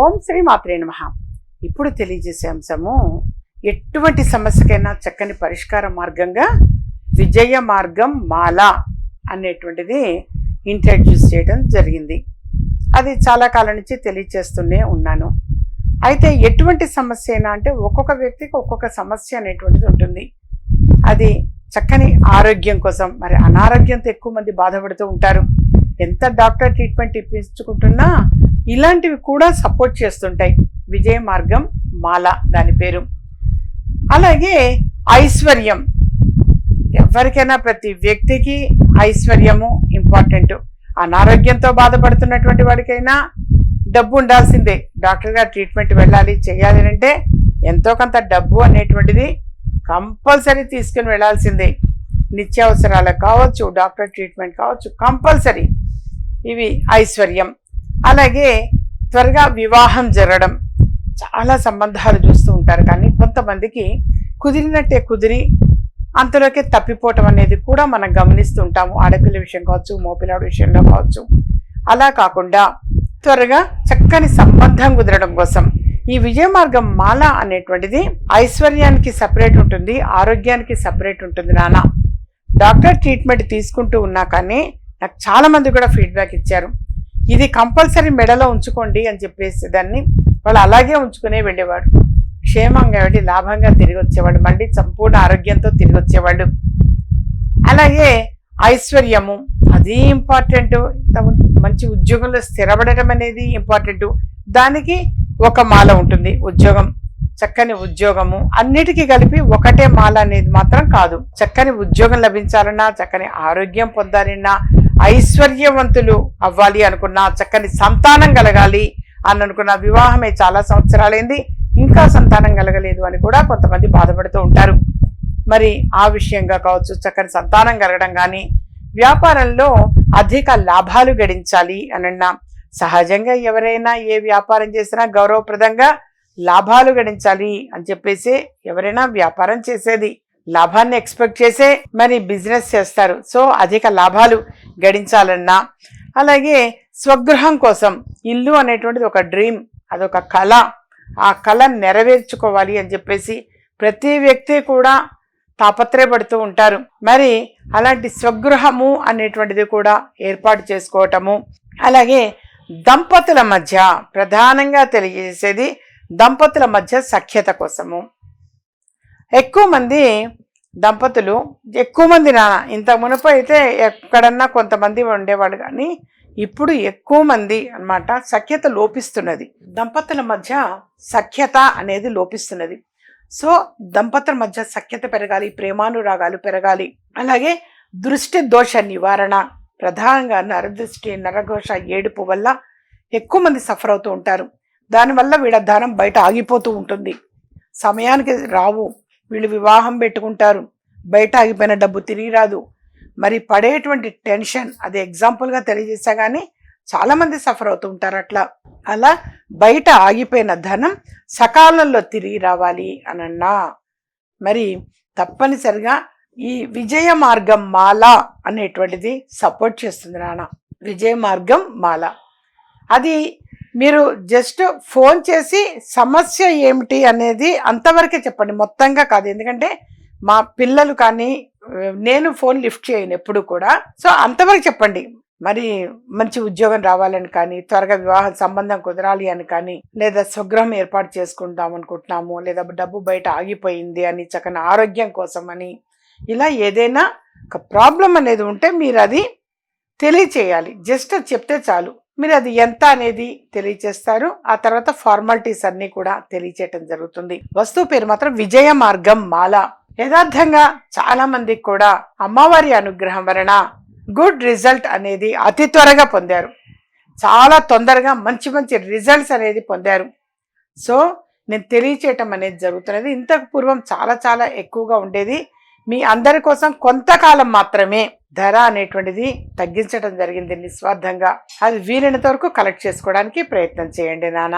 ఓం శ్రీ మాత్రే నమ. ఇప్పుడు తెలియజేసే అంశము ఎటువంటి సమస్యకైనా చక్కని పరిష్కార మార్గంగా విజయ మార్గం మాల అనేటువంటిది ఇంట్రడ్యూస్ చేయడం జరిగింది. అది చాలా కాలం నుంచి తెలియచేస్తూనే ఉన్నాను. అయితే ఎటువంటి సమస్య అయినా అంటే ఒక్కొక్క వ్యక్తికి ఒక్కొక్క సమస్య అనేటువంటిది ఉంటుంది. అది చక్కని ఆరోగ్యం కోసం మరి అనారోగ్యంతో ఎక్కువ మంది బాధపడుతూ ఉంటారు. ఎంత డాక్టర్ ట్రీట్మెంట్ ఇప్పించుకుంటున్నా ఇలాంటివి కూడా సపోర్ట్ చేస్తుంటాయి. విజయ మార్గం మాల దాని పేరు. అలాగే ఐశ్వర్యం. ఎవరికైనా ప్రతి వ్యక్తికి ఐశ్వర్యము ఇంపార్టెంట్ అనారోగ్యంతో బాధపడుతున్నటువంటి వాడికైనా డబ్బు ఉండాల్సిందే. డాక్టర్ గారు ట్రీట్మెంట్ వెళ్ళాలి చేయాలి అంటే ఎంతో కొంత డబ్బు అనేటువంటిది కంపల్సరీ తీసుకుని వెళ్ళాల్సిందే. నిత్యావసరాలకు కావచ్చు డాక్టర్ ట్రీట్మెంట్ కావచ్చు కంపల్సరీ. ఇవి ఐశ్వర్యం. అలాగే త్వరగా వివాహం జరగడం చాలా సంబంధాలు చూస్తూ ఉంటారు. కానీ కొంతమందికి కుదిరినట్టే కుదిరి అంతలోకే తప్పిపోవటం అనేది కూడా మనం గమనిస్తూ ఉంటాము. ఆడపిల్ల విషయం కావచ్చు మోపిలాడు విషయంలో కావచ్చు. అలా కాకుండా త్వరగా చక్కని సంబంధం కుదరడం కోసం ఈ విజయ మార్గం మాల అనేటువంటిది ఐశ్వర్యానికి సపరేట్ ఉంటుంది ఆరోగ్యానికి సపరేట్ ఉంటుంది నాన్న. డాక్టర్ ట్రీట్మెంట్ తీసుకుంటూ ఉన్నా కానీ నాకు చాలామంది కూడా ఫీడ్బ్యాక్ ఇచ్చారు. ఇది కంపల్సరీ మెడలో ఉంచుకోండి అని చెప్పేసి దాన్ని వాళ్ళు అలాగే ఉంచుకునే వెళ్ళేవాడు. క్షేమంగా వెళ్ళి లాభంగా తిరిగి వచ్చేవాళ్ళు మళ్ళీ సంపూర్ణ ఆరోగ్యంతో తిరిగి వచ్చేవాళ్ళు. అలాగే ఐశ్వర్యము అది ఇంపార్టెంట్ మంచి ఉద్యోగంలో స్థిరపడటం అనేది ఇంపార్టెంట్ దానికి ఒక మాల ఉంటుంది ఉద్యోగం చక్కని ఉద్యోగము. అన్నిటికీ కలిపి ఒకటే మాల అనేది మాత్రం కాదు. చక్కని ఉద్యోగం లభించాలన్నా చక్కని ఆరోగ్యం పొందాలన్నా ఐశ్వర్యవంతులు అవ్వాలి అనుకున్నా చక్కని సంతానం కలగాలి అని అనుకున్న వివాహమే చాలా సంవత్సరాలైంది. ఇంకా సంతానం కలగలేదు అని కూడా కొంతమంది బాధపడుతూ ఉంటారు. మరి ఆ విషయంగా కావచ్చు చక్కని సంతానం కలగడం కానీ వ్యాపారంలో అధిక లాభాలు గడించాలి అనన్నా సహజంగా ఎవరైనా ఏ వ్యాపారం చేసినా గౌరవప్రదంగా లాభాలు గడించాలి అని చెప్పేసి ఎవరైనా వ్యాపారం చేసేది. లాభాన్ని ఎక్స్పెక్ట్ చేసే మరి బిజినెస్ చేస్తారు. సో అధిక లాభాలు గడించాలన్నా అలాగే స్వగృహం కోసం ఇల్లు అనేటువంటిది ఒక డ్రీమ్ అదొక కళ. ఆ కళ నెరవేర్చుకోవాలి అని చెప్పేసి ప్రతి వ్యక్తి కూడా తాపత్రయపడుతూ ఉంటారు. మరి అలాంటి స్వగృహము అనేటువంటిది కూడా ఏర్పాటు చేసుకోవటము అలాగే దంపతుల మధ్య ప్రధానంగా తెలియజేసేది దంపతుల మధ్య సఖ్యత కోసము. ఎక్కువ మంది దంపతులు ఎక్కువ మంది నాన్న. ఇంత మునుపు అయితే ఎక్కడన్నా కొంతమంది ఉండేవాడు కానీ ఇప్పుడు ఎక్కువ మంది అన్నమాట సఖ్యత లోపిస్తున్నది. దంపతుల మధ్య సఖ్యత అనేది లోపిస్తున్నది. సో దంపతుల మధ్య సఖ్యత పెరగాలి ప్రేమానురాగాలు పెరగాలి. అలాగే దృష్టి దోష నివారణ ప్రధానంగా నరదృష్టి నరఘోష ఏడుపు వల్ల ఎక్కువ మంది సఫర్ అవుతూ ఉంటారు. దానివల్ల వీళ్ళ ధనం బయట ఆగిపోతూ ఉంటుంది. సమయానికి రావు. వీళ్ళు వివాహం పెట్టుకుంటారు. బయట ఆగిపోయిన డబ్బు తిరిగి రాదు. మరి పడేటువంటి టెన్షన్ అది ఎగ్జాంపుల్గా తెలియజేసా కానీ చాలామంది సఫర్ అవుతూ ఉంటారు అట్లా. అలా బయట ఆగిపోయిన ధనం సకాలంలో తిరిగి రావాలి అనన్నా. మరి తప్పనిసరిగా ఈ విజయ మార్గం మాల అనేటువంటిది సపోర్ట్ చేస్తుంది నాన్న. విజయ మార్గం మాల. అది మీరు జస్ట్ ఫోన్ చేసి సమస్య ఏమిటి అనేది అంతవరకే చెప్పండి. మొత్తంగా కాదు. ఎందుకంటే మా పిల్లలు కానీ నేను ఫోన్ లిఫ్ట్ చేయను ఎప్పుడు కూడా. సో అంతవరకు చెప్పండి. మరి మంచి ఉద్యోగం రావాలని కానీ త్వరగా వివాహ సంబంధం కుదరాలి అని కానీ లేదా స్వగృహం ఏర్పాటు చేసుకుంటాం అనుకుంటున్నాము లేదా డబ్బు బయట ఆగిపోయింది అని చక్కని ఆరోగ్యం కోసం అని ఇలా ఏదైనా ఒక ప్రాబ్లం అనేది ఉంటే మీరు అది తెలియచేయాలి. జస్ట్ చెప్తే చాలు. మీరు అది ఎంత అనేది తెలియచేస్తారు ఆ తర్వాత ఫార్మాలిటీస్ అన్ని కూడా తెలియచేయటం జరుగుతుంది. వస్తువు పేరు మాత్రం విజయ మార్గం మాల. యథార్థంగా చాలా మందికి కూడా అమ్మవారి అనుగ్రహం వలన గుడ్ రిజల్ట్ అనేది అతి త్వరగా పొందారు. చాలా తొందరగా మంచి మంచి రిజల్ట్స్ అనేది పొందారు. సో నేను తెలియచేయటం అనేది జరుగుతున్నది. ఇంతకు పూర్వం చాలా చాలా ఎక్కువగా ఉండేది. మీ అందరి కోసం కొంతకాలం మాత్రమే ధర అనేటువంటిది తగ్గించడం జరిగింది నిస్వార్థంగా. అది వీలైనంత వరకు కలెక్ట్ చేసుకోవడానికి ప్రయత్నం చేయండి నాన్న.